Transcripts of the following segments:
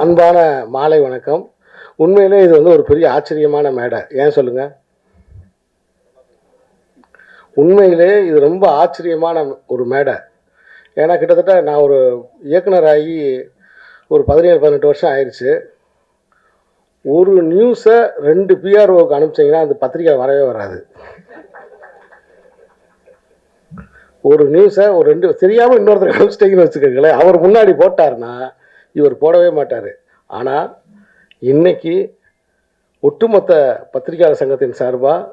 அன்பான மாலை வணக்கம். உண்மையிலே இது வந்து ஒரு பெரிய ஆச்சரியமான மேடை. ஏன் சொல்லுங்க? உண்மையிலே இது ரொம்ப ஆச்சரியமான ஒரு மேடை. ஏன்னா கிட்டத்தட்ட நான் ஒரு இயக்குனராகி ஒரு பதினேழு பதினெட்டு வருஷம் ஆயிடுச்சு ஒரு நியூஸை ரெண்டு பிஆர்ஓக்கு அனுப்பிச்சிங்கன்னா அந்த பத்திரிக்கை வரவே வராது. ஒரு நியூஸை ஒரு ரெண்டு தெரியாமல் இன்னொருத்தர் அனுப்பிச்சிட்டிங்கன்னு வச்சுக்கோங்களேன். அவர் முன்னாடி போட்டாருன்னா இவர் போடவே மாட்டார். ஆனால் இன்னைக்கு ஒட்டுமொத்த பத்திரிகையாளர் சங்கத்தின் சார்பாக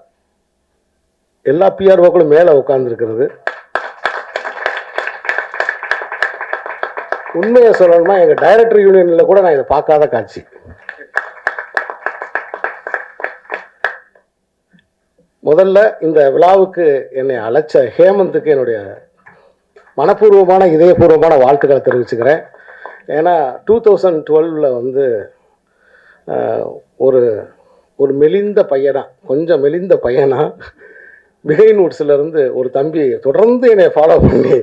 எல்லா பிஆர்ஓக்களும் மேலே உட்காந்துருக்கிறது உண்மையை சொல்லணும்னா எங்கள் டைரக்டர் யூனியனில் கூட நான் இதை பார்க்காத காட்சி. முதல்ல இந்த விழாவுக்கு என்னை அழைச்ச ஹேமந்துக்கு என்னுடைய மனப்பூர்வமான இதயபூர்வமான வாழ்த்துக்களை தெரிவிச்சுக்கிறேன். ஏன்னா டூ தௌசண்ட் டுவெல்வில் வந்து ஒரு ஒரு மெலிந்த பையனாக கொஞ்சம் மெலிந்த பையனாக பிகைன் இருந்து ஒரு தம்பி தொடர்ந்து என்னை ஃபாலோ பண்ணி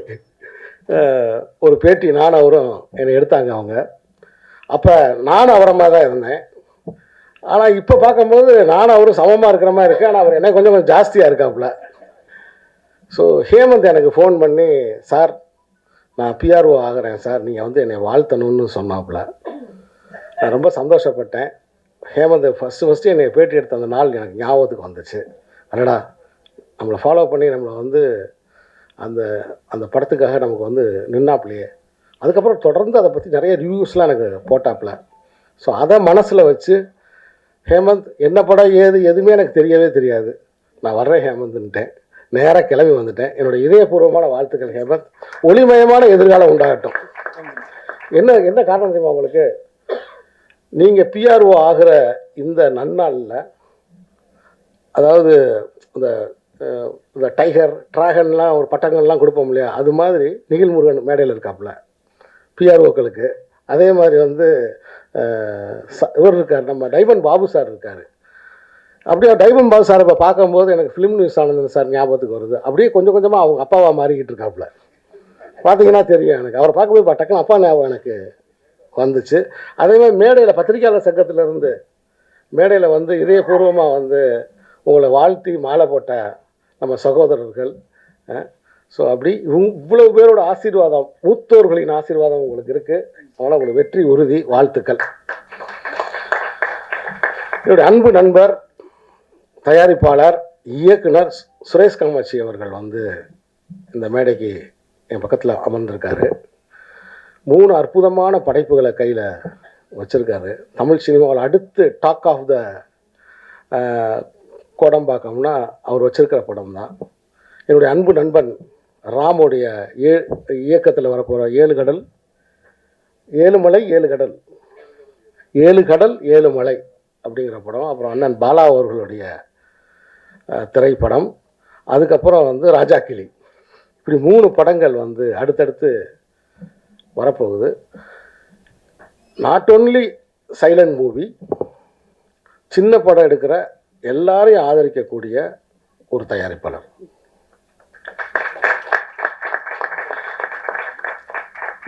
ஒரு பேட்டி நான் அவரும் என்னை எடுத்தாங்க அவங்க. அப்போ நானும் அவரை மாதிரி தான் இருந்தேன். ஆனால் இப்போ பார்க்கும்போது நான் அவரும் சமமாக இருக்கிற மாதிரி இருக்கேன் ஆனால் அவர் என்ன கொஞ்சம் கொஞ்சம் ஜாஸ்தியாக இருக்காப்புல. ஸோ ஹேமந்த் எனக்கு ஃபோன் பண்ணி சார் நான் பிஆர்ஓ ஆகிறேன் சார். நீங்கள் வந்து என்னை வாழ்த்தணும்னு சொன்னாப்புல. நான் ரொம்ப சந்தோஷப்பட்டேன். ஹேமந்த் ஃபஸ்ட்டு ஃபஸ்ட்டு என்னை பேட்டி எடுத்த அந்த நாள் எனக்கு ஞாபகத்துக்கு வந்துச்சு. அடடா நம்மளை ஃபாலோ பண்ணி நம்மளை வந்து அந்த அந்த படத்துக்காக நமக்கு வந்து நின்னாப்புலையே. அதுக்கப்புறம் தொடர்ந்து அதை பற்றி நிறைய ரிவ்யூஸ்லாம் எனக்கு போட்டாப்புல. ஸோ அதை மனசில் வச்சு ஹேமந்த் என்ன படம் ஏது எதுவுமே எனக்கு தெரியவே தெரியாது. நான் வர்றேன் ஹேமந்த்ன்ட்டேன். நேராக கிளம்பி வந்துட்டேன். என்னோட இதயபூர்வமான வாழ்த்துக்கள் ஹேமந்த். ஒளிமயமான எதிர்காலம் உண்டாகட்டும். என்ன என்ன காரணம் தெரியுமா உங்களுக்கு? நீங்கள் பிஆர்ஓ ஆகிற இந்த நன்னாளில் அதாவது இந்த இந்த டைகர் டிராகன்லாம் ஒரு பட்டங்கள்லாம் கொடுப்போம் இல்லையா? அது மாதிரி நிகில் முருகன் மேடையில் இருக்காப்புல பிஆர்ஓக்களுக்கு அதே மாதிரி வந்து ச- இவர் இருக்கார் நம்ம டைமண்ட் பாபு சார் இருக்கார். அப்படியே டைமண்ட் பாபு சார் இப்போ பார்க்கும்போது எனக்கு ஃபிலிம் நியூஸ் ஆனந்தன் சார் ஞாபகத்துக்கு வருது. அப்படியே கொஞ்சம் கொஞ்சமாக அவங்க அப்பாவாக மாறிக்கிட்டு இருக்காப்புல. பார்த்தீங்கன்னா தெரியும் எனக்கு. அவரை பார்க்கும்போது பா- டக்குனு அப்பா ஞாபகம் எனக்கு வந்துச்சு. அதே மாதிரி மேடையில் பத்திரிகையாளர் சங்கத்திலேருந்து மேடையில் வந்து இதயபூர்வமாக வந்து உங்களை வாழ்த்தி மாலை போட்ட நம்ம சகோதரர்கள் ஸோ அப்படி இவங்க இவ்வளவு பேரோட ஆசீர்வாதம் மூத்தோர்களின் ஆசீர்வாதம் உங்களுக்கு இருக்குது அதனால் உங்களுக்கு வெற்றி உறுதி வாழ்த்துக்கள். என்னுடைய அன்பு நண்பர் தயாரிப்பாளர் இயக்குனர் சுரேஷ் காமாட்சி அவர்கள் வந்து இந்த மேடைக்கு என் பக்கத்தில் அமர்ந்திருக்காரு. மூணு அற்புதமான படைப்புகளை கையில் வச்சுருக்காரு. தமிழ் சினிமாவில் அடுத்து டாக் ஆஃப் த கோடம்பாக்கம்னா அவர் வச்சுருக்கிற படம் தான். என்னுடைய அன்பு நண்பன் ராமுடைய ஏ இயக்கத்தில் வரப்போகிற ஏழு கடல் ஏழு மலை ஏழு கடல். ஏழு கடல் ஏழு மலை அப்படிங்கிற படம். அப்புறம் அண்ணன் பாலா அவர்களுடைய திரைப்படம். அதுக்கப்புறம் வந்து ராஜா கிளி. இப்படி மூணு படங்கள் வந்து அடுத்தடுத்து வரப்போகுது. நாட் ஒன்லி சைலண்ட் மூவி சின்ன படம் எடுக்கிற எல்லாரையும் ஆதரிக்கக்கூடிய ஒரு தயாரிப்பாளர்.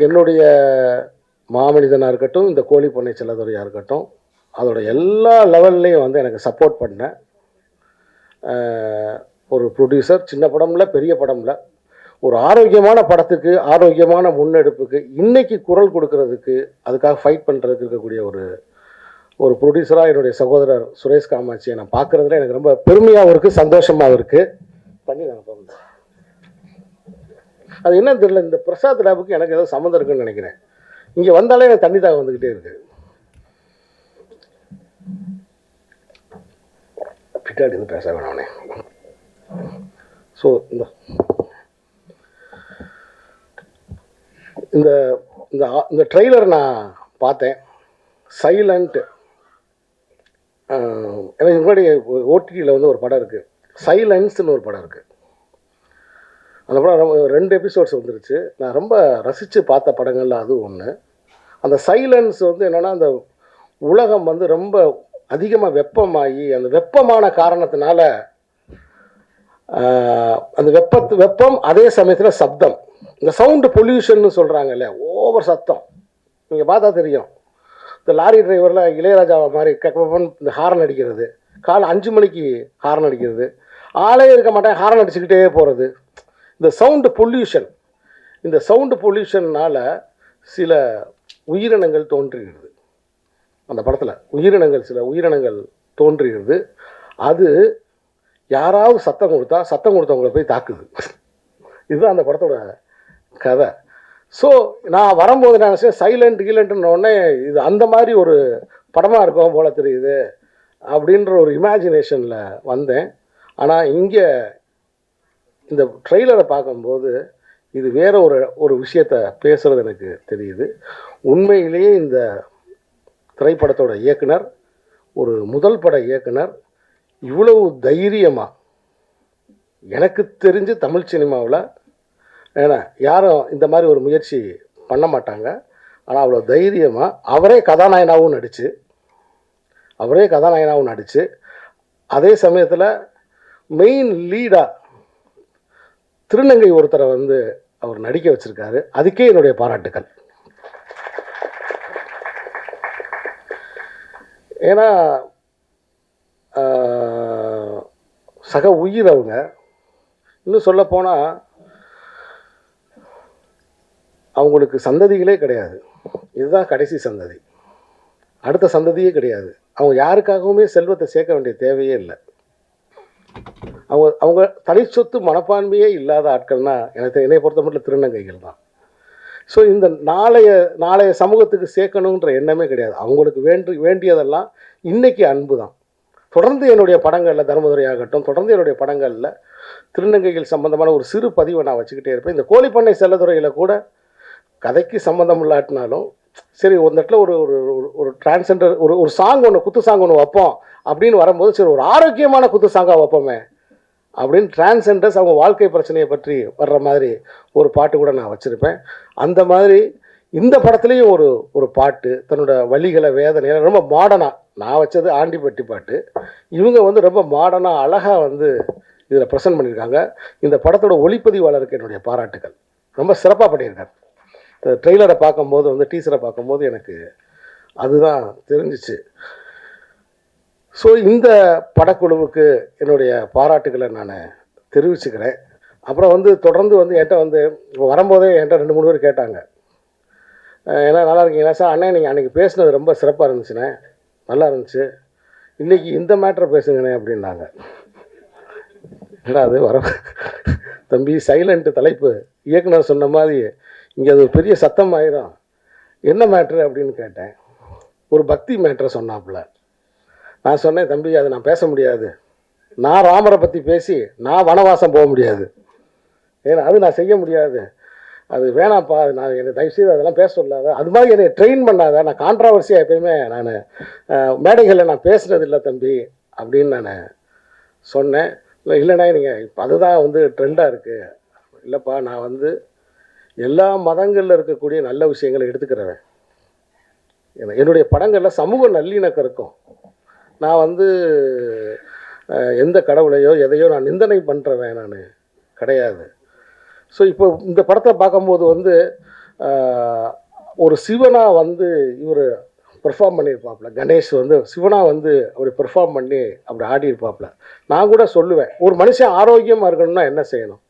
என்னுடைய மாமனிதனாக இருக்கட்டும் இந்த கோழி பண்ணை செல்லதுறையாக இருக்கட்டும் அதோட எல்லா லெவல்லையும் வந்து எனக்கு சப்போர்ட் பண்ண ஒரு ப்ரொடியூசர் சின்ன படம்ல பெரிய படம்ல ஒரு ஆரோக்கியமான படத்துக்கு ஆரோக்கியமான முன்னெடுப்புக்கு இன்னைக்கு குரல் கொடுக்கறதுக்கு அதுக்காக ஃபைட் பண்ணுறதுக்கு இருக்கக்கூடிய ஒரு ஒரு ப்ரொடியூசராக என்னுடைய சகோதரர் சுரேஷ் காமாட்சியை நான் பார்க்குறதுல எனக்கு ரொம்ப பெருமையாகவும் இருக்குது சந்தோஷமாகவும் இருக்குது தண்ணி நான் அது என்னன்னு தெரியல இந்த பிரசாத் லேபுக்கு எனக்கு ஏதோ சம்மந்தம் இருக்குன்னு நினைக்கிறேன். இங்கே வந்தாலே எனக்கு தண்ணி தாக வந்துக்கிட்டே இருக்குது பின்னாடி வந்து பேச வேணானே ஸோ இந்த இந்த இந்த ஆ- இந்த ட்ரெய்லர் நான் பார்த்தேன். சைலண்ட் எனக்கு முன்னாடி ஓடிடியில் வந்து ஒரு படம் இருக்குது சைலன்ஸ்னு ஒரு படம் இருக்குது அந்த படம் ரொம்ப ரெண்டு எபிசோட்ஸ் வந்துருச்சு. நான் ரொம்ப ரசித்து பார்த்த படங்கள்ல அது ஒன்று அந்த சைலன்ஸ் வந்து என்னென்னா அந்த உலகம் வந்து ரொம்ப அதிகமாக வெப்பமாகி அந்த வெப்பமான காரணத்தினால அந்த வெப்பத்து வெப்பம் அதே சமயத்தில் சப்தம். இந்த சவுண்டு பொல்யூஷன்னு சொல்கிறாங்கல்ல ஓவர் சத்தம். நீங்கள் பார்த்தா தெரியும். இந்த லாரி டிரைவரில் இளையராஜா மாதிரி கப்பன் இந்த ஹாரன் அடிக்கிறது. காலை அஞ்சு மணிக்கு ஹாரன் அடிக்கிறது. ஆளே இருக்க மாட்டேன் ஹாரன் அடிச்சுக்கிட்டே போகிறது இந்த சவுண்டு பொல்யூஷன் இந்த சவுண்டு பொல்யூஷன்னால் சில உயிரினங்கள் தோன்றுகிறது. அந்த படத்தில் உயிரினங்கள் சில உயிரினங்கள் தோன்றுகிறது அது யாராவது சத்தம் கொடுத்தா சத்தம் கொடுத்தவங்களை போய் தாக்குது. இதுதான் அந்த படத்தோட கதை. ஸோ நான் வரும்போது நான் நினச்சேன் சைலண்ட் கீலண்ட்னு உடனே இது அந்த மாதிரி ஒரு படமாக இருக்கும் போல் தெரியுது அப்படின்ற ஒரு இமேஜினேஷனில் வந்தேன். ஆனால் இங்கே இந்த ட்ரெய்லரை பார்க்கும்போது இது வேற ஒரு ஒரு விஷயத்த பேசுகிறது எனக்கு தெரியுது. உண்மையிலேயே இந்த திரைப்படத்தோட இயக்குனர் ஒரு முதல் பட இயக்குனர் இவ்வளவு தைரியமாக எனக்கு தெரிஞ்சு தமிழ் சினிமாவில் ஏன்னா யாரும் இந்த மாதிரி ஒரு முயற்சி பண்ண மாட்டாங்க. ஆனால் அவ்வளோ தைரியமாக அவரே கதாநாயகனாகவும் நடித்து அவரே கதாநாயகனாகவும் நடித்து அதே சமயத்தில் மெயின் லீடாக திருநங்கை ஒருத்தரை வந்து அவர் நடிக்க வச்சுருக்காரு. அதுக்கே என்னுடைய பாராட்டுக்கள். ஏன்னா சக உயிர் அவங்க இன்னும் சொல்ல போனால் அவங்களுக்கு சந்ததிகளே கிடையாது. இதுதான் கடைசி சந்ததி. அடுத்த சந்ததியே கிடையாது. அவங்க யாருக்காகவுமே செல்வத்தை சேர்க்க வேண்டிய தேவையே இல்லை. அவங்க அவங்க தனி சொத்து மனப்பான்மையே இல்லாத ஆட்கள்னால் எனக்கு என்னை பொறுத்த மட்டும் திருநங்கைகள் தான் ஸோ இந்த நாளைய நாளைய சமூகத்துக்கு சேர்க்கணுன்ற எண்ணமே கிடையாது. அவங்களுக்கு வேண்டு வேண்டியதெல்லாம் இன்னைக்கு அன்பு தான் தொடர்ந்து என்னுடைய படங்களில் தர்மதுரை ஆகட்டும் தொடர்ந்து என்னுடைய படங்களில் திருநங்கைகள் சம்பந்தமான ஒரு சிறு பதிவை நான் வச்சுக்கிட்டே இருப்பேன். இந்த கோழிப்பண்ணை செல்லதுறையில் கூட கதைக்கு சம்மந்தம் இல்லாட்டினாலும் சரி ஒரு இடத்துல ஒரு ஒரு ஒரு- ஒரு டிரான்ஸெண்டர் ஒரு ஒரு சாங் ஒன்று குத்து சாங் ஒன்று வைப்போம் அப்படின்னு வரும்போது சரி ஒரு ஆரோக்கியமான குத்து சாங்காக வைப்போமே. அப்படின்னு டிரான்ஸெண்டர்ஸ் அவங்க வாழ்க்கை பிரச்சனையை பற்றி வர்ற மாதிரி ஒரு பாட்டு கூட நான் வச்சுருப்பேன். அந்த மாதிரி இந்த படத்துலேயும் ஒரு ஒரு பாட்டு தன்னோட வழிகளை வேதனைகளை ரொம்ப மாடனாக நான் வச்சது ஆண்டிப்பட்டி பாட்டு. இவங்க வந்து ரொம்ப மாடனாக அழகாக வந்து இதில் ப்ரெசென்ட் பண்ணியிருக்காங்க. இந்த படத்தோட ஒளிப்பதிவாளருக்கு என்னுடைய பாராட்டுகள் ரொம்ப சிறப்பாக பண்ணியிருக்காரு. ட்ரெய்லரை பார்க்கும்போது வந்து டீசரை பார்க்கும்போது எனக்கு அதுதான் தெரிஞ்சிச்சு. ஸோ இந்த படக்குழுவுக்கு என்னுடைய பாராட்டுகளை நான் தெரிவிச்சுக்கிறேன். அப்புறம் வந்து தொடர்ந்து வந்து என்கிட்ட வந்து இப்போ வரும்போதே என்கிட்ட ரெண்டு மூணு பேர் கேட்டாங்க. ஏன்னா நல்லா இருக்கீங்களா? சார் அண்ணே நீங்கள் அன்றைக்கி பேசுனது ரொம்ப சிறப்பாக இருந்துச்சுண்ணே. நல்லா இருந்துச்சு. இன்றைக்கி இந்த மேட்ரை பேசுங்கண்ணே அப்படின்னாங்க. என்னடா அது வர தம்பி சைலண்ட் தலைப்பு. இயக்குனர் சொன்ன மாதிரி இங்கே அது ஒரு பெரிய சத்தம் ஆயிரும். என்ன மேட்ரு அப்படின்னு கேட்டேன். ஒரு பக்தி மேட்ரை சொன்னாப்புல. நான் சொன்னேன் தம்பி அதை நான் பேச முடியாது. நான் ராமரை பற்றி பேசி நான் வனவாசம் போக முடியாது. ஏன்னா அது நான் செய்ய முடியாது. அது வேணாம்ப்பா அது நான் என்னை தயவுசெய்து அதெல்லாம் பேச சொல்லாத. அது மாதிரி என்னை ட்ரெயின் பண்ணாத. நான் கான்ட்ராவர்சியாக எப்பயுமே நான் மேடைகளில் நான் பேசுறது இல்லை தம்பி அப்படின்னு நான் சொன்னேன். இல்லை இல்லைண்ணா நீங்கள் இப்போ அதுதான் வந்து ட்ரெண்டாக இருக்குது இல்லைப்பா நான் வந்து எல்லா மதங்களில் இருக்கக்கூடிய நல்ல விஷயங்களை எடுத்துக்கிறவன். என்னுடைய படங்களில் சமூக நல்லிணக்கம் இருக்கும். நான் வந்து எந்த கடவுளையோ எதையோ நான் நிந்தனை பண்ணுறவன் நான். கிடையாது. ஸோ இப்போ இந்த படத்தை பார்க்கும்போது வந்து ஒரு சிவனாக வந்து இவர் பெர்ஃபார்ம் பண்ணியிருப்பாப்புல. கணேஷ் வந்து சிவனாக வந்து அப்படி பெர்ஃபார்ம் பண்ணி அப்படி ஆடியிருப்பாப்புல. நான் கூட சொல்லுவேன் ஒரு மனுஷன் ஆரோக்கியமாக இருக்கணும்னா என்ன செய்யணும்?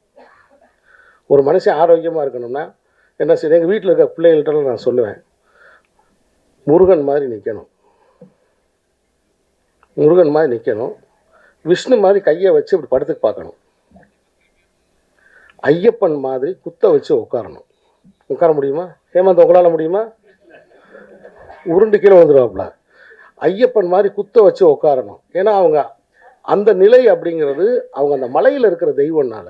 ஒரு மனுஷன் ஆரோக்கியமாக இருக்கணும்னா என்ன செய்யணும்? எங்கள் வீட்டில் இருக்க பிள்ளைகள்கிட்ட நான் சொல்லுவேன் முருகன் மாதிரி நிற்கணும் முருகன் மாதிரி நிற்கணும் விஷ்ணு மாதிரி கையை வச்சு இப்படி படுத்துக்கு பார்க்கணும். ஐயப்பன் மாதிரி குத்த வச்சு உட்காரணும். உட்கார முடியுமா? ஹேமந்த் உங்களால் முடியுமா? உருண்டு கீழே வந்துடுவாப்புல ஐயப்பன் மாதிரி குத்த வச்சு உட்காரணும். ஏன்னா அவங்க அந்த நிலை அப்படிங்கிறது அவங்க அந்த மலையில் இருக்கிற தெய்வம்னால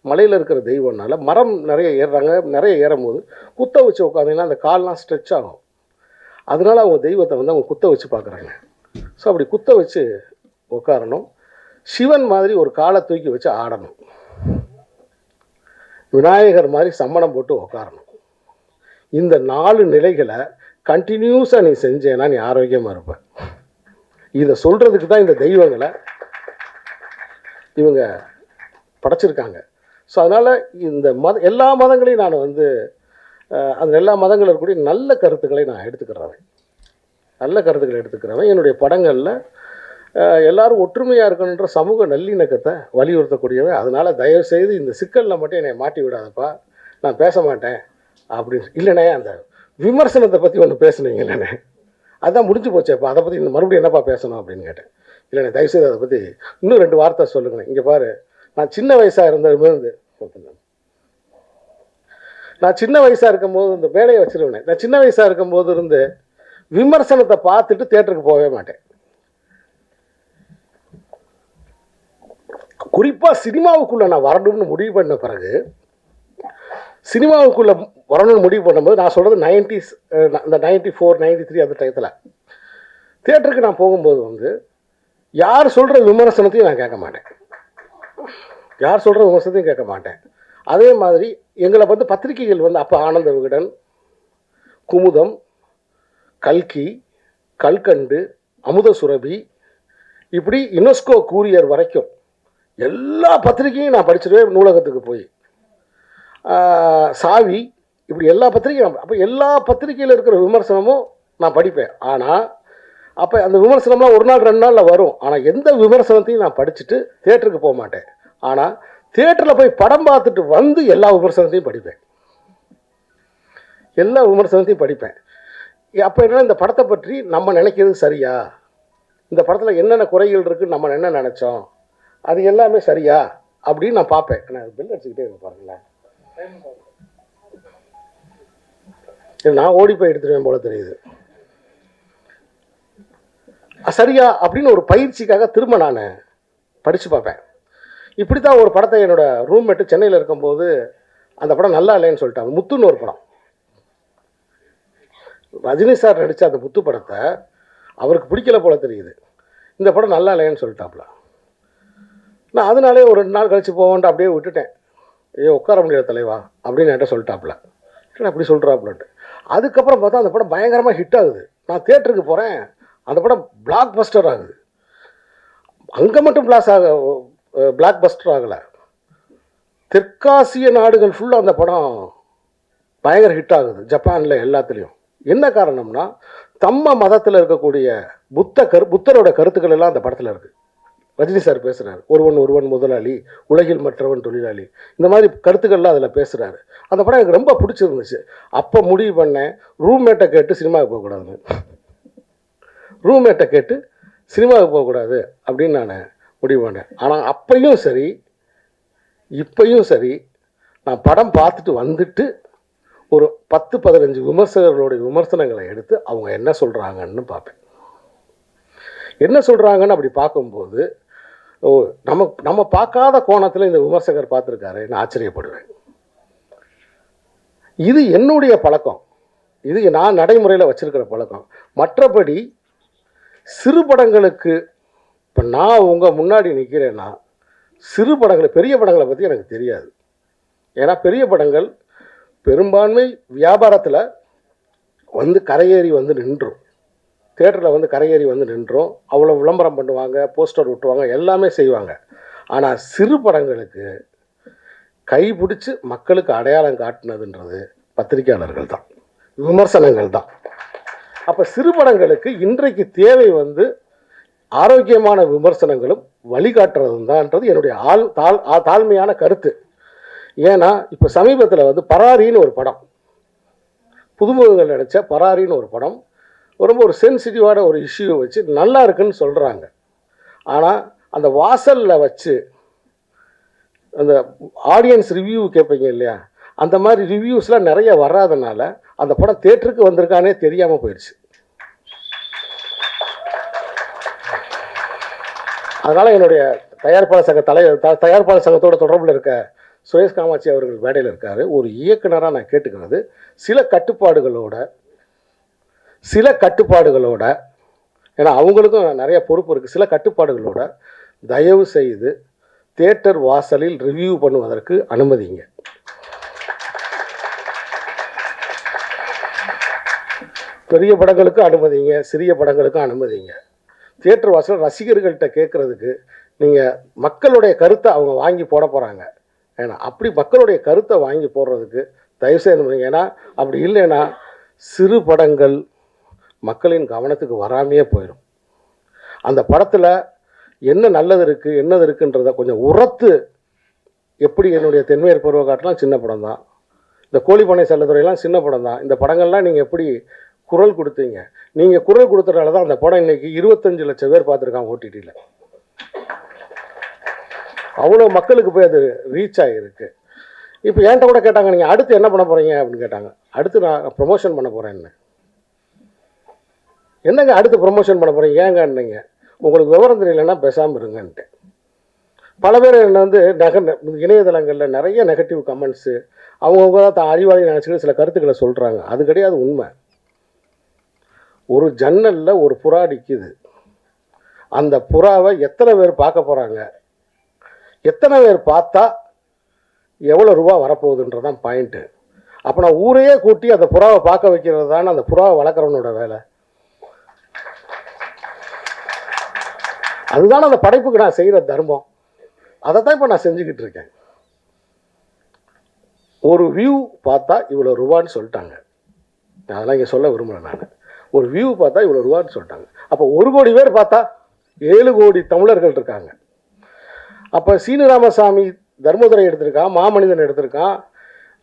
மலையில் இருக்கிற தெய்வம்னால மரம் நிறைய ஏறுறாங்க நிறைய ஏறும்போது குத்த வச்சு உட்காந்தீங்கன்னா அந்த கால்லாம் ஸ்ட்ரெச் ஆகும். அதனால அவங்க தெய்வத்தை வந்து அவங்க குத்த வச்சு பார்க்குறாங்க. ஸோ அப்படி குத்த வச்சு உட்காரணும் சிவன் மாதிரி ஒரு காலை தூக்கி வச்சு ஆடணும். விநாயகர் மாதிரி சம்மணம் போட்டு உட்காரணும் இந்த நாலு நிலைகளை கண்டினியூஸாக நீ செஞ்சேன்னா நீ ஆரோக்கியமாக இருப்ப. இதை சொல்கிறதுக்கு தான் இந்த தெய்வங்களை இவங்க படைச்சிருக்காங்க. ஸோ அதனால் இந்த மத எல்லா மதங்களையும் நான் வந்து அந்த எல்லா மதங்களும் இருக்கக்கூடிய நல்ல கருத்துக்களை நான் எடுத்துக்கிறேன். நல்ல கருத்துக்களை எடுத்துக்கிறவன். என்னுடைய படங்களில் எல்லாரும் ஒற்றுமையாக இருக்கணுன்ற சமூக நல்லிணக்கத்தை வலியுறுத்தக்கூடியவன். அதனால் தயவுசெய்து இந்த சிக்கலில் மட்டும் என்னை மாட்டி விடாதப்பா. நான் பேச மாட்டேன். அப்படின்னு இல்லைண்ணே அந்த விமர்சனத்தை பற்றி ஒன்று பேசுனீங்க இல்லைண்ணே. அதான் முடிஞ்சு போச்சேப்பா அதை பற்றி மறுபடியும் என்னப்பா பேசணும் அப்படின்னு கேட்டேன். இல்லைண்ணே தயவுசெய்து அதை பற்றி இன்னும் ரெண்டு வார்த்தை சொல்லுங்கண்ணே. இங்கே பாரு. நான் சின்ன வயசாக இருந்தது நான் சின்ன வயசாக இருக்கும்போது இந்த வேலையை வச்சுருவேன் நான் சின்ன வயசாக இருக்கும்போது இருந்து விமர்சனத்தை பார்த்துட்டு தேட்டருக்கு போகவே மாட்டேன். குறிப்பாக சினிமாவுக்குள்ளே நான் வரணும்னு முடிவு பண்ண பிறகு சினிமாவுக்குள்ளே வரணும்னு முடிவு பண்ணும்போது நான் சொல்கிறது நைன்டிஸ் இந்த நைன்டி ஃபோர் நைன்டி த்ரீ அந்த டயத்தில். தேட்டருக்கு நான் போகும்போது வந்து யார் சொல்கிற விமர்சனத்தையும் நான் கேட்க மாட்டேன். யார் சொல்கிற விமர்சனத்தையும் கேட்க மாட்டேன். அதே மாதிரி எங்களை வந்து பத்திரிகைகள் வந்து அப்போ ஆனந்த விகடன் குமுதம் கல்கி கல்கண்டு அமுத சுரபி இப்படி யுனெஸ்கோ கூரியர் வரைக்கும் எல்லா பத்திரிகையும் நான் படிச்சிருவேன் நூலகத்துக்கு போய். சாவி இப்படி எல்லா பத்திரிகையும் அப்போ எல்லா பத்திரிகையில் இருக்கிற விமர்சனமும் நான் படிப்பேன். ஆனால் அப்போ அந்த விமர்சனம்லாம் ஒரு நாள் ரெண்டு நாளில் வரும். ஆனால் எந்த விமர்சனத்தையும் நான் படிச்சுட்டு தேட்டருக்கு போக மாட்டேன். ஆனால் தேட்டரில் போய் படம் பார்த்துட்டு வந்து எல்லா விமர்சனத்தையும் படிப்பேன். எல்லா விமர்சனத்தையும் படிப்பேன். அப்போ என்ன இந்த படத்தை பற்றி நம்ம நினைக்கிறது சரியா? இந்த படத்தில் என்னென்ன குறைகள் இருக்குன்னு நம்ம என்ன நினச்சோம்? அது எல்லாமே சரியா? அப்படின்னு நான் பார்ப்பேன். நான் பில் அடிச்சுக்கிட்டே இருக்க பாருங்களேன். நான் ஓடி போய் எடுத்துருவேன் போல தெரியுது. சரியா? அப்படின்னு ஒரு பயிற்சிக்காக திரும்ப நான் படித்து பார்ப்பேன். இப்படி தான் ஒரு படத்தை என்னோட ரூம்மேட்டு சென்னையில் இருக்கும்போது அந்த படம் நல்லா இல்லைன்னு சொல்லிட்டாங்க. முத்துன்னு ஒரு படம். ரஜினி சார் நடித்த அந்த முத்து படத்தை அவருக்கு பிடிக்கல போல தெரியுது. இந்த படம் நல்லா இல்லைன்னு சொல்லிட்டாப்புல நான் அதனாலே ஒரு ரெண்டு நாள் கழித்து போவோன்ட்டு அப்படியே விட்டுட்டேன். ஏ உட்கார முடியல தலைவா அப்படின்னு என்கிட்ட சொல்லிட்டாப்புல என்ன அப்படி சொல்கிறாப்புலன்ட்டு அதுக்கப்புறம் பார்த்தா அந்த படம் பயங்கரமாக ஹிட் ஆகுது. நான் தேட்டருக்கு போகிறேன் அந்த படம் பிளாக் பஸ்டர் ஆகுது. அங்கே மட்டும் பிளாஸ் ஆக பிளாக் பஸ்டர் ஆகலை. தெற்காசிய நாடுகள் ஃபுல்லாக அந்த படம் பயங்கர ஹிட் ஆகுது. ஜப்பானில் எல்லாத்துலேயும். என்ன காரணம்னா தம்ம மதத்தில் இருக்கக்கூடிய புத்த கரு புத்தரோட கருத்துக்கள் எல்லாம் அந்த படத்தில் இருக்குது ரஜினி சார் பேசுகிறாரு ஒருவன் ஒருவன் முதலாளி உலகில் மற்றவன் தொழிலாளி இந்த மாதிரி கருத்துக்கள்லாம் அதில் பேசுகிறாரு அந்த படம் எனக்கு ரொம்ப பிடிச்சிருந்துச்சு. அப்போ முடிவு பண்ணேன் ரூம்மேட்டை கேட்டு சினிமாவுக்கு போகக்கூடாதுன்னு. ரூம்மேட்டை கேட்டு சினிமாவுக்கு போகக்கூடாது அப்படின்னு நான் முடிவு பண்ணேன். ஆனால் அப்பையும் சரி இப்பையும் சரி நான் படம் பார்த்துட்டு வந்துட்டு ஒரு பத்து பதினஞ்சு விமர்சகர்களுடைய விமர்சனங்களை எடுத்து அவங்க என்ன சொல்கிறாங்கன்னு பார்ப்பேன். என்ன சொல்கிறாங்கன்னு அப்படி பார்க்கும்போது ஓ நம்ம நம்ம பார்க்காத கோணத்தில் இந்த விமர்சகர் பார்த்துருக்காரு நான் ஆச்சரியப்படுவேன். இது என்னுடைய பழக்கம். இது நான் நடைமுறையில் வச்சுருக்கிற பழக்கம். மற்றபடி சிறு படங்களுக்கு இப்போ நான் உங்கள் முன்னாடி நிற்கிறேன்னா சிறு படங்களை பெரிய படங்களை பற்றி எனக்கு தெரியாது. ஏன்னா பெரிய படங்கள் பெரும்பான்மை வியாபாரத்தில் வந்து கரையேறி வந்து நின்றும். தேட்டரில் வந்து கரையேறி வந்து நின்றோம். அவ்வளோ விளம்பரம் பண்ணுவாங்க போஸ்டர் ஒட்டுவாங்க எல்லாமே செய்வாங்க. ஆனால் சிறு படங்களுக்கு கைப்பிடிச்சு மக்களுக்கு அடையாளம் காட்டினதுன்றது பத்திரிகையாளர்கள் தான். விமர்சனங்கள் தான். அப்போ சிறு படங்களுக்கு இன்றைக்கு தேவை வந்து ஆரோக்கியமான விமர்சனங்களும் வழிகாட்டுறதும் தான்ன்றது என்னுடைய ஆள் தாழ் ஆ- தாழ்மையான கருத்து. ஏன்னா இப்போ சமீபத்தில் வந்து பராரின்னு ஒரு படம். புதுமுகங்கள் நடித்த பராரின்னு ஒரு படம். ரொம்ப ஒரு சென்சிட்டிவான ஒரு இஷ்யூவை வச்சு நல்லா இருக்குன்னு சொல்கிறாங்க ஆனால் அந்த வாசலில் வச்சு அந்த ஆடியன்ஸ் ரிவ்யூ கேட்பீங்க இல்லையா? அந்த மாதிரி ரிவ்யூஸ்லாம் நிறைய வராதனால அந்த படம் தேட்டருக்கு வந்திருக்கானே தெரியாமல் போயிடுச்சு அதனால் என்னுடைய தயாரிப்பாளர் சங்க தலை த- தயாரிப்பாளர் சங்கத்தோட தொடர்பில் இருக்க சுரேஷ் காமாட்சி அவர்கள் மேடையில் இருக்கார். ஒரு இயக்குனராக நான் கேட்டுக்கிறது. சில கட்டுப்பாடுகளோட சில கட்டுப்பாடுகளோட ஏன்னா அவங்களுக்கும் நிறைய பொறுப்பு இருக்குது சில கட்டுப்பாடுகளோட தயவு செய்து தேட்டர் வாசலில் ரிவ்யூ பண்ணுவதற்கு அனுமதிங்க. பெரிய படங்களுக்கும் அனுமதிங்க சிறிய படங்களுக்கும் அனுமதிங்க. தியேட்டர் வாசல் ரசிகர்கள்ட்ட கேட்குறதுக்கு நீங்கள் மக்களுடைய கருத்தை அவங்க வாங்கி போட போகிறாங்க ஏன்னா அப்படி மக்களுடைய கருத்தை வாங்கி போடுறதுக்கு தயவுசெய்து பண்ணுங்க ஏன்னா அப்படி இல்லைன்னா சிறு படங்கள் மக்களின் கவனத்துக்கு வராமையே போயிடும். அந்த படத்தில் என்ன நல்லது இருக்குது என்னது இருக்குன்றத கொஞ்சம் உரத்து எப்படி என்னுடைய தென்மையர் பருவ காட்டெலாம் சின்ன படம் தான். இந்த கோழிப்பனை செல்லத்துறையெல்லாம் சின்ன படம் தான். இந்த படங்கள்லாம் நீங்கள் எப்படி குரல் கொடுத்தீங்க? நீங்கள் குரல் கொடுத்தனால தான் அந்த படம் இன்றைக்கி இருபத்தஞ்சு லட்சம் பேர் பார்த்துருக்காங்க ஓடிடியில் அவ்வளோ மக்களுக்கு போய் அது ரீச் ஆகிருக்கு இப்போ என்கிட்ட கூட கேட்டாங்க நீங்கள் அடுத்து என்ன பண்ண போகிறீங்க அப்படின்னு கேட்டாங்க. அடுத்து நான் ப்ரொமோஷன் பண்ண போகிறேன்னு என்னங்க அடுத்து ப்ரொமோஷன் பண்ண போகிறீங்க ஏங்கன்னீங்க உங்களுக்கு விவரம் தெரியலன்னா பேசாமல் இருங்கன்ட்டு. பல பேர் என்ன வந்து நக இணையதளங்களில் நிறைய நெகட்டிவ் கமெண்ட்ஸு அவங்கவுங்க தான் தான் அறிவாளி நினச்சிக்கிட்டு சில கருத்துக்களை சொல்கிறாங்க அது கிடையாது உண்மை. ஒரு ஜன்னலில் ஒரு புறா நிற்கிது அந்த புறாவை எத்தனை பேர் பார்க்க போகிறாங்க எத்தனை பேர் பார்த்தா எவ்வளோ ரூபா வரப்போகுதுன்றதான் பாயிண்ட்டு அப்போ நான் ஊரையே கூட்டி அந்த புறாவை பார்க்க வைக்கிறது தானே அந்த புறாவை வளர்க்குறவனோட வேலை. அதுதானே அந்த படைப்புக்கு நான் செய்கிற தர்மம். அதை தான் இப்போ நான் செஞ்சுக்கிட்டு இருக்கேன். ஒரு வியூ பார்த்தா இவ்வளோ ரூபான்னு சொல்லிட்டாங்க. அதெல்லாம் இங்கே சொல்ல விரும்புகிறேன் நான். ஒரு வியூ பார்த்தா இவ்வளோ ரூபான்னு சொல்லிட்டாங்க. அப்போ ஒரு கோடி பேர் பார்த்தா ஏழு கோடி தமிழர்கள் இருக்காங்க. அப்போ சீனிராமசாமி தர்மதுரை எடுத்திருக்கான் மாமனிதன் எடுத்திருக்கான்.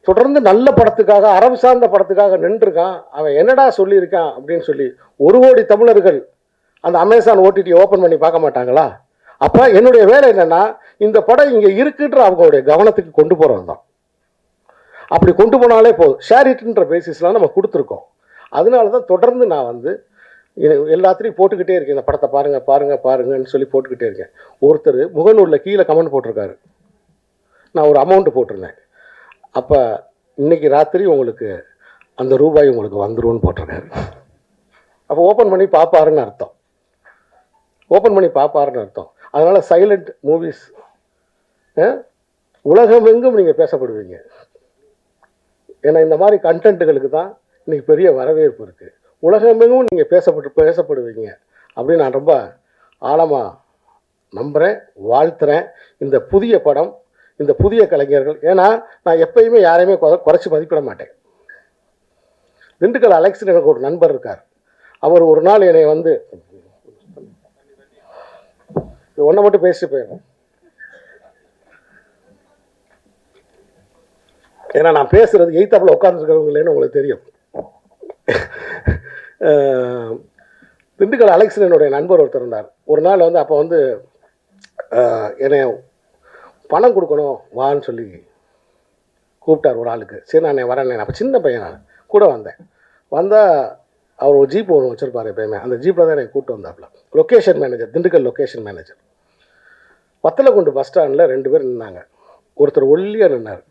தொடர்ந்து நல்ல படத்துக்காக அறம் சார்ந்த படத்துக்காக நின்றுருக்கான். அவன் என்னடா சொல்லியிருக்கான் அப்படின்னு சொல்லி ஒரு கோடி தமிழர்கள் அந்த அமேசான் ஓடிடி ஓப்பன் பண்ணி பார்க்க மாட்டாங்களா? அப்போ என்னுடைய வேலை என்னென்னா இந்த படம் இங்கே இருக்குன்ற அவங்களுடைய கவனத்துக்கு கொண்டு போகிறது தான் அப்படி கொண்டு போனாலே போதும். ஷேர் பேசிஸ்லாம் நம்ம கொடுத்துருக்கோம். அதனால தான் தொடர்ந்து நான் வந்து இது எல்லாத்துலேயும் போட்டுக்கிட்டே இருக்கேன். இந்த படத்தை பாருங்கள் பாருங்கள் பாருங்கன்னு சொல்லி போட்டுக்கிட்டே இருக்கேன். ஒருத்தர் முகநூலில் கீழே கமெண்ட் போட்டிருக்காரு. நான் ஒரு அமௌண்ட்டு போட்டிருந்தேன். அப்போ இன்றைக்கி ராத்திரி உங்களுக்கு அந்த ரூபாய் உங்களுக்கு வந்துடும் போட்டிருக்காரு. அப்போ ஓப்பன் பண்ணி பார்ப்பாருன்னு அர்த்தம். ஓப்பன் பண்ணி பார்ப்பாருன்னு அர்த்தம். அதனால் சைலண்ட் மூவிஸ் உலகமெங்கும் நீங்கள் பேசப்படுவீங்க. ஏன்னா இந்த மாதிரி கண்டென்ட்டுகளுக்கு தான் இன்றைக்கி பெரிய வரவேற்பு இருக்குது உலகமெங்கும் நீங்கள் பேசப்பட்டு பேசப்படுவீங்க. அப்படின்னு நான் ரொம்ப ஆழமாக நம்புகிறேன் வாழ்த்துறேன். இந்த புதிய படம் இந்த புதிய கலைஞர்கள் ஏன்னா நான் எப்பயுமே யாரையுமே குறைச்சி மதிப்பிட மாட்டேன். திண்டுக்கல் அலெக்ஸ் எனக்கு ஒரு நண்பர் இருக்கார். அவர் ஒரு நாள் என்னை வந்து ஒன்றை மட்டும் பேசிட்டு போயிடுறேன். ஏன்னா நான் பேசுறது எய்த்தாப்பில் உட்காந்துருக்கிறவங்களேன்னு உங்களுக்கு தெரியும். திண்டுக்கல் அலெக்ஸன் என்னுடைய நண்பர் ஒருத்தர் இருந்தார். ஒரு நாள் வந்து அப்போ வந்து என்னை பணம் கொடுக்கணும் வான்னு சொல்லி கூப்பிட்டார் ஒரு ஆளுக்கு. சரி நான் வரேன் அப்போ சின்ன பையன் நான். கூட வந்தேன். வந்தால் அவர் ஒரு ஜீப் ஒன்று வச்சுருப்பார் எப்பயுமே. அந்த ஜீப்பில் தான் என்னை கூப்பிட்டு வந்தாப்புல. Location manager Dindigul location manager Vathalagundu bus ஸ்டாண்டில் ரெண்டு பேர் நின்னாங்க. ஒருத்தர் ஒல்லியாக நின்னார்.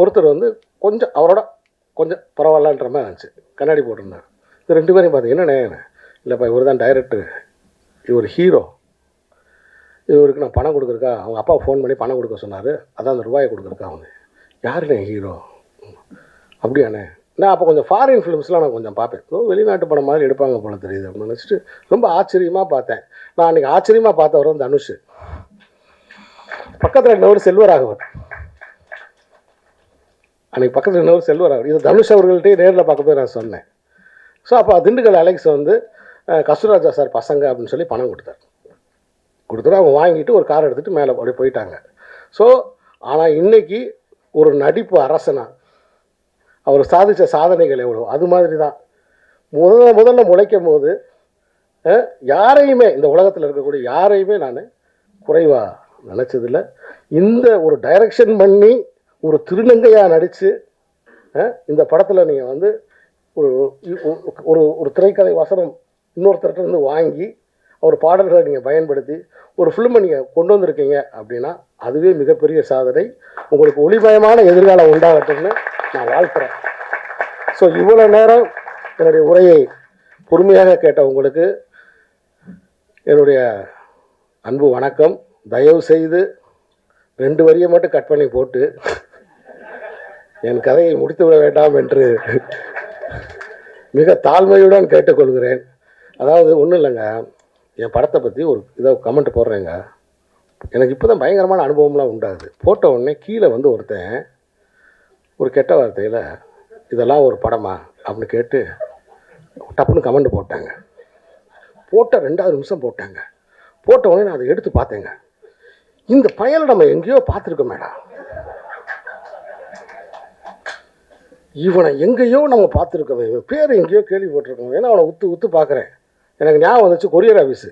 ஒருத்தர் வந்து கொஞ்சம் அவரோட கொஞ்சம் பரவாயில்லன்ற மாதிரி இருந்துச்சு கண்ணாடி போட்டிருந்தார் இது ரெண்டு பேரையும் பார்த்து என்னண்ணே இல்லைப்பா இவர் தான் டைரக்டர் இவர் ஹீரோ இவருக்கு நான் பணம் கொடுக்குறக்கா அவங்க அப்பா ஃபோன் பண்ணி பணம் கொடுக்க சொன்னார். அதான் அந்த ரூபாயை கொடுக்குறக்கா அவங்க. யாருண்ணே ஹீரோ அப்படியாண்ணே. நான் அப்போ கொஞ்சம் ஃபாரின் ஃபிலிம்ஸ்லாம் நான் கொஞ்சம் பார்ப்பேன். ஏதோ வெளிநாட்டு படம் மாதிரி எடுப்பாங்க போல தெரியுது. அப்படின்னு நினச்சிட்டு ரொம்ப ஆச்சரியமாக பார்த்தேன். நான் அன்றைக்கி ஆச்சரியமாக பார்த்தவர் வந்து தனுஷ். பக்கத்தில் இன்னொரு செல்வராகவன். அன்றைக்கி பக்கத்தில் இன்னொரு செல்வராகவன் இது தனுஷ் அவர்கள்ட்டே நேரில் பார்க்க போய் நான் சொன்னேன். ஸோ அப்போ திண்டுக்கல் அலெக்ஸ் வந்து கஸ்தூராஜா சார் பசங்க அப்படின்னு சொல்லி பணம் கொடுத்தாரு. கொடுத்துட்டு அவங்க வாங்கிட்டு ஒரு கார் எடுத்துகிட்டு மேலே அப்படியே போயிட்டாங்க. ஸோ ஆனால் இன்னைக்கு ஒரு நடிப்பு அரசனா அவர் சாதித்த சாதனைகள் எவ்வளோ? அது மாதிரி தான் முதல்ல முதல்ல முளைக்கும் போது யாரையுமே இந்த உலகத்தில் இருக்கக்கூடிய யாரையுமே நான் குறைவாக நினச்சதில்லை. இந்த ஒரு டைரக்ஷன் பண்ணி ஒரு திருநங்கையாக நடித்து இந்த படத்தில் நீங்கள் வந்து ஒரு ஒரு ஒரு திரைக்கதை வசனம் இன்னொருத்தர்கிட்ட இருந்து வாங்கி அவர் பாடல்களை நீங்கள் பயன்படுத்தி ஒரு ஃபிலிமை நீங்கள் கொண்டு வந்திருக்கீங்க அப்படின்னா அதுவே மிகப்பெரிய சாதனை. உங்களுக்கு ஒளிமயமான எதிர்காலம் உண்டாகட்டும்னு நான் வாழ்த்துறேன். ஸோ இவ்வளோ நேரம் என்னுடைய உரையை பொறுமையாக கேட்ட உங்களுக்கு என்னுடைய அன்பு வணக்கம். தயவு செய்து ரெண்டு வரியை மட்டும் கட் பண்ணி போட்டு என் கதையை முடித்து விட வேண்டாம் என்று மிக தாழ்மையுடன் கேட்டுக்கொள்கிறேன். அதாவது ஒன்றும் இல்லைங்க. என் படத்தை பற்றி ஒரு இதை கமெண்ட் போடுறேங்க. எனக்கு இப்போ தான் பயங்கரமான அனுபவம்லாம் உண்டாகுது. போட்ட உடனே கீழே வந்து ஒருத்தன் ஒரு கெட்ட வார்த்தையில் இதெல்லாம் ஒரு படமா? அப்படின்னு கேட்டு டப்புன்னு கமெண்ட் போட்டாங்க. போட்ட ரெண்டாவது நிமிஷம் போட்டாங்க. போட்ட உடனே நான் அதை எடுத்து பார்த்தேங்க. இந்த பயலை நம்ம எங்கேயோ பார்த்துருக்கோம் மேடம் இவனை எங்கேயோ நம்ம பார்த்துருக்கோம். இவன் பேர் எங்கேயோ கேள்விப்பட்டிருக்கோம். ஏன்னா அவனை உத்து உத்து பார்க்குறேன். எனக்கு ஞாபகம் வந்துச்சு கொரியர் ஆஃபீஸு.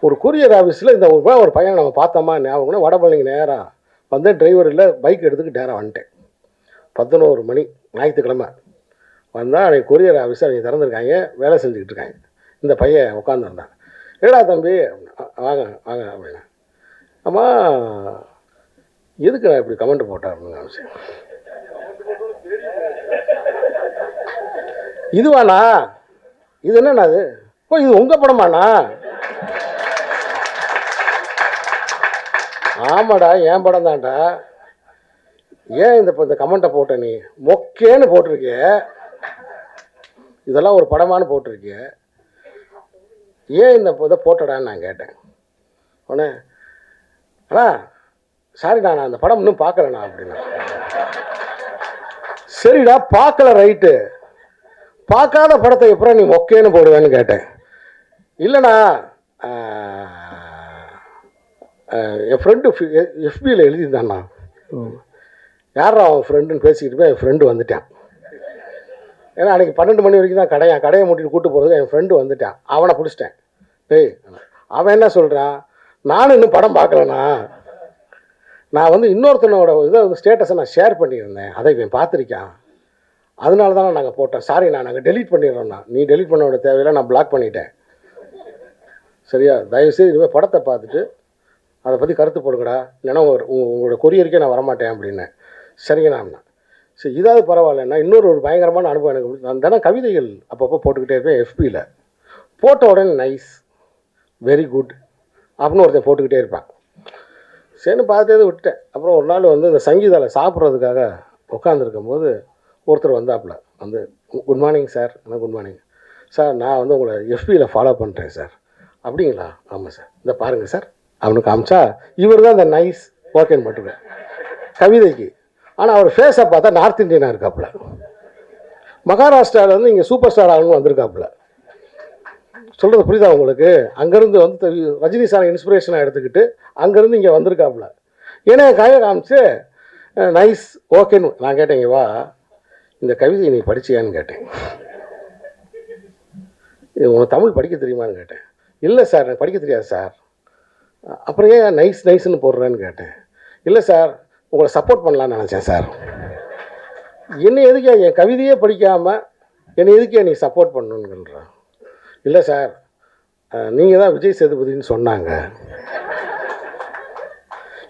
ஒரு கொரியர் ஆஃபீஸில் இந்த ஒரு ஒரு பையனை நம்ம பார்த்தோமா ஞாபகம் வடபழனிக்கு நேராக வந்தேன் டிரைவர் இல்லை பைக் எடுத்துக்கிட்டு நேராக வந்துட்டேன். பதினோரு மணி ஞாயிற்றுக்கிழமை. வந்தால் அன்றைக்கி கொரியர் ஆஃபீஸில் அவங்க திறந்துருக்காங்க வேலை செஞ்சுக்கிட்டு இருக்காங்க. இந்த பையன் உட்காந்துருந்தான் ஏடா தம்பி? வாங்க வாங்க அப்படின்னா அம்மா எதுக்கு நான் இப்படி கமெண்ட் போட்டார் அப்படின்னு இதுவாண்ணா? இது என்னண்ணா அது ஓ இது உங்கள் படமாண்ணா? ஆமாடா என் படம் தான்டா ஏன் இந்த இந்த கமெண்ட்டை போட்ட நீ? மொக்கேன்னு போட்டிருக்கிய. இதெல்லாம் ஒரு படமானு போட்டிருக்கிய. ஏன் இந்த இதை போட்டடான்னு நான் கேட்டேன். உடனே அண்ணா சாரிடா நான் அந்த படம் இன்னும் பார்க்கலண்ணா அப்படின்னா. சரிடா பார்க்கல ரைட்டு. பார்க்காத படத்தை எப்பறம் நீ மொக்கேன்னு போடுவேன்னு கேட்டேன். இல்லைண்ணா என் ஃப்ரெண்டு எஃபியில் எழுதியிருந்தாண்ணா யாரா அவன் ஃப்ரெண்டுன்னு பேசிக்கிட்டு போய் என் ஃப்ரெண்டு வந்துட்டான். ஏன்னா அன்றைக்கி பன்னெண்டு மணி வரைக்கும் தான் கடையா கடையை மூட்டிட்டு கூட்டு போகிறது என் ஃப்ரெண்டு வந்துட்டான். அவனை பிடிச்சிட்டேன். டேய் அவன் என்ன சொல்கிறான் நானும் இன்னும் படம் பார்க்கலண்ணா. நான் வந்து இன்னொருத்தனோட இதை வந்து ஸ்டேட்டஸை நான் ஷேர் பண்ணியிருந்தேன். அதை இவன் பார்த்துருக்கான். அதனால தான் நாங்கள் போட்டோம். சாரி நான் நாங்கள் டெலிட் பண்ணிடுறோம்ண்ணா. நீ டெலிட் பண்ண வேண்டிய தேவையில்லை நான் பிளாக் பண்ணிட்டேன். சரியா? தயவுசெய்து இனிமேல் படத்தை பார்த்துட்டு அதை பற்றி கருத்து போடுங்கடா. இல்லைன்னா உங்க உங்களோட கொரியருக்கே நான் வரமாட்டேன் அப்படின்னேன் சரிங்கண்ணா சரி இதாவது பரவாயில்லண்ணா. இன்னொரு ஒரு பயங்கரமான அனுபவம் எனக்கு அந்த நான் கவிதைகள் அப்பப்போ போட்டுக்கிட்டே இருப்பேன் எஃபியில் போட்ட உடனே நைஸ் வெரி குட் அப்படின்னு ஒருத்தன் போட்டுக்கிட்டே இருப்பான். சரின்னு பார்த்தே விட்டுட்டேன். அப்புறம் ஒரு நாள் வந்து இந்த சங்கீதாவில் சாப்பிட்றதுக்காக உட்காந்துருக்கும் போது ஒருத்தர் வந்தாப்புல வந்து good morning sir good morning sir நான் வந்து உங்களை எஃபியில் ஃபாலோ பண்ணுறேன் சார் அப்படிங்களா? ஆமாம் சார் இந்த பாருங்கள் சார் அவனுக்கு காமிச்சா இவர் தான் இந்த நைஸ் ஓகேன்னு மட்டும் கவிதைக்கு. ஆனால் அவர் ஃபேஸை பார்த்தா நார்த் இந்தியனாக இருக்காப்புல. மகாராஷ்டிராவில் வந்து இங்கே சூப்பர் ஸ்டார் ஆகணும் வந்திருக்காப்புல. சொல்கிறது புரியுதா உங்களுக்கு? அங்கேருந்து வந்து ரஜினி சார் இன்ஸ்பிரேஷனாக எடுத்துக்கிட்டு அங்கேருந்து இங்கே வந்திருக்காப்புல. ஏன்னா கையை காமிச்சு நைஸ் ஓகேன்னு நான் கேட்டேங்க வா. இந்த கவிதையை நீ படிச்சியான்னு கேட்டேன். இது உனக்கு தமிழ் படிக்க தெரியுமான்னு கேட்டேன். இல்லை சார் எனக்கு படிக்க தெரியாது சார். அப்புறம் ஏன் நைஸ் நைஸ்னு போடுறேன்னு கேட்டேன். இல்லை சார் உங்களை சப்போர்ட் பண்ணலான்னு நினச்சேன் சார். என்னை எதுக்கே என் கவிதையே படிக்காமல் என்னை எதுக்கே நீ சப்போர்ட் பண்ணணுங்கிறான் இல்லை சார் நீங்கள் தான் விஜய் சேதுபதின்னு சொன்னாங்க.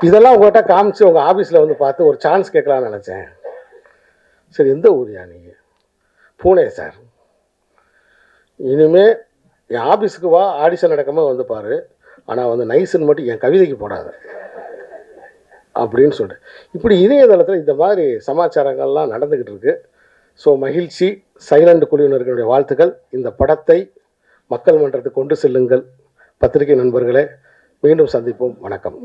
இதெல்லாம் உங்கள்கிட்ட காமிச்சு உங்கள் ஆஃபீஸில் வந்து பார்த்து ஒரு சான்ஸ் கேட்கலான்னு நினச்சேன். சரி எந்த ஊர் நீங்கள் பூனே சார். இனிமே என் ஆஃபீஸுக்கு வா ஆடிஷன் நடக்காமல் வந்து பாரு. ஆனால் வந்து நைஸுன்னு மட்டும் என் கவிதைக்கு போடாத. அப்படின்னு சொல்லிட்டு. இப்படி இணையதளத்தில் இந்த மாதிரி சமாச்சாரங்கள்லாம் நடந்துக்கிட்டு இருக்கு. ஸோ மகிழ்ச்சி சைலண்ட் குழுவினர்களுடைய வாழ்த்துக்கள். இந்த படத்தை மக்கள் மன்றத்துக்கு கொண்டு செல்லுங்கள். பத்திரிகை நண்பர்களே மீண்டும் சந்திப்போம். வணக்கம்.